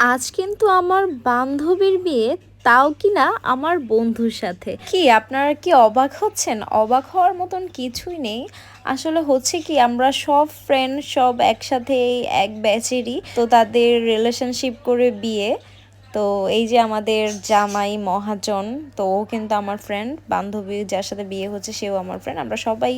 আজ কিন্তু আমার বান্ধবীর বিয়ে তাও কি না আমার বন্ধুর সাথে। কি আপনারা কি অবাক হচ্ছেন? অবাক হওয়ার মতন কিছুই নেই। আসলে হচ্ছে কি আমরা সব ফ্রেন্ড সব একসাথে এক ব্যাচেরই তো তাদের রিলেশনশিপ করে বিয়ে। তো এই যে আমাদের জামাই মহাজন তো ও কিন্তু আমার ফ্রেন্ড বান্ধবী যার সাথে বিয়ে হচ্ছে সেও আমার ফ্রেন্ড আমরা সবাই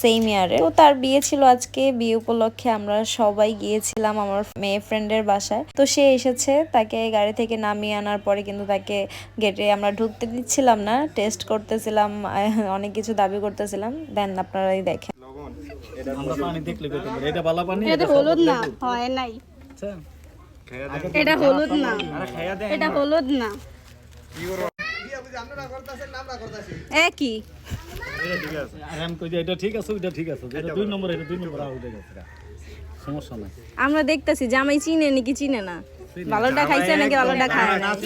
সেম ইয়ারে তো তার বিয়ে ছিল আজকে বিয়ে উপলক্ষে আমরা সবাই গিয়েছিলাম আমার মেয়ে ফ্রেন্ডের বাসায়। তো সে এসেছে তাকে গাড়ি থেকে নামিয়ে আনার পরে কিন্তু তাকে গেটে আমরা ঢুকতে দিচ্ছিলাম না টেস্ট করতেছিলাম অনেক কিছু দাবি করতেছিলাম। দেন আপনারাই দেখেন। আমরা পানি দেখলে এটা বালা পানি এটা হলুদ না হয় নাই। আচ্ছা। এটা হলুদ না। এটা হলুদ না। একই। এটা ঠিক আছে। আর আমি কই যে এটা ঠিক আছে ওইটা ঠিক আছে। এটা দুই নম্বর এটা দুই নম্বর আউট গেছে গা। সমস্যা নাই। আমরা দেখতেছি জামাই চিনে নাকি চিনে না। ভালোটা খাইছে নাকি ভালোটা খায়? না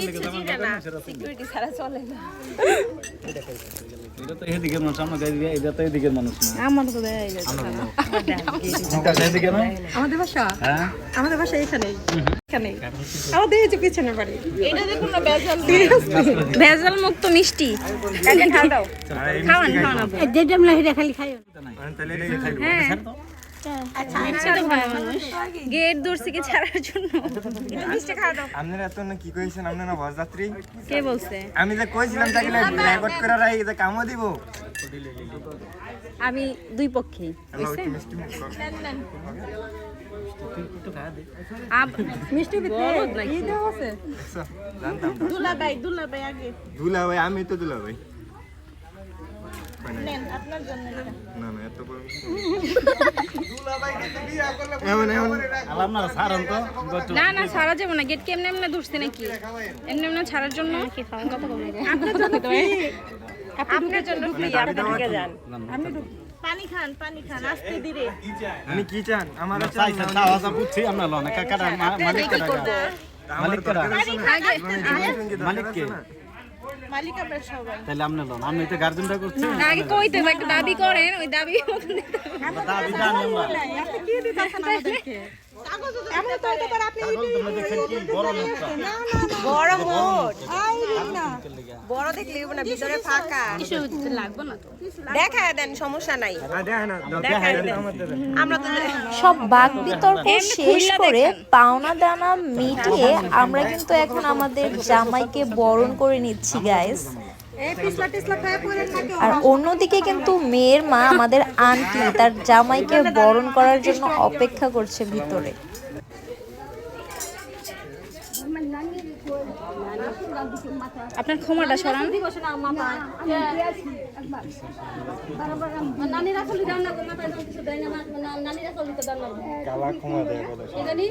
এটা তো এদিকের মানুষ আমরা গাই দিয়ে এটা তো এদিকের মানুষ না। আমার তো। এদিকে আমাদের বাসা? হ্যাঁ? আমাদের বাসা এখানে এখানে আমাদের এই যে পিছনের বাড়ি। ভেজাল। মুক্ত মিষ্টি। খাওয়ান? খাওয়ান। হ্যাঁ মিষ্টি তো খায় মানুষ গেট দূর থেকে ছাড়ার জন্য? আপনারা এত না কি কইছেন আপনারা বরযাত্রী? কে বলছে? আমি যে কইছিলাম তাকে রেকর্ড করে রাখি যে কামও দিব। আমি দুই পক্ষেই। বুঝছে আব মিষ্টি নেন আপনার জন্য না না এত বড় এমন এমন। আলাম না সারন তো না না ছাড়া যাবে না গেট এমনি এমনি ধরছে নাকি? এমনি এমনি ছাড়ার জন্য? আপনার জন্য free। আপনার জন্য free, আপনি পানি খান পানি খান আস্তে ধীরে। আমি কি চান? আমার চাই চাই না আওয়াজ বুঝছি আমরা লন। কাকাটা মালিক মালিক কাটা মালিক কে মালিক আমরা সবাই। তাহলে আপনি লোন আমি তো গার্জেনটা করছি না আগে কই হবে, একটা দাবি করেন ওই দাবি। দাবি জানি আমরা আপনি কি দিতেছেন আমাদেরকে? এমন তো এটা পারে আপনি বড় লোকটা বড় বড় দেখলে না ভিতরে ফাঁকা। কিছু লাগবে না তো। দেখায় দেন সমস্যা নাই। আমরা তো সব বাক বিতর্ক শেষ করে পাওনা দানা মিটিয়ে আমরা কিন্তু এখন আমাদের জামাইকে বরণ করে নিচ্ছি গাইস আর অন্যদিকে কিন্তু মেয়ের মা আমাদের আন্টি তার জামাইকে বরণ করার জন্য অপেক্ষা করছে ভিতরে। আপনার ক্ষমাটা সরান। দেয় বলে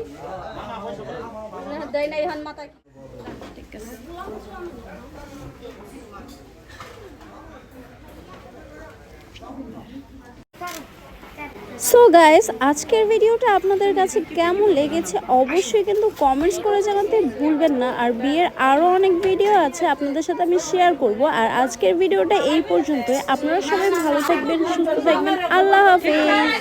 সো গাইস আজকের ভিডিওটা আপনাদের কাছে কেমন লেগেছে অবশ্যই কিন্তু কমেন্টস করে জানাতে ভুলবেন না। আর বিয়ের আরও অনেক ভিডিও আছে আপনাদের সাথে আমি শেয়ার করব। আর আজকের ভিডিওটা এই পর্যন্তই। আপনারা সবাই ভালো থাকবেন, সুস্থ থাকবেন। আল্লাহ হাফিজ।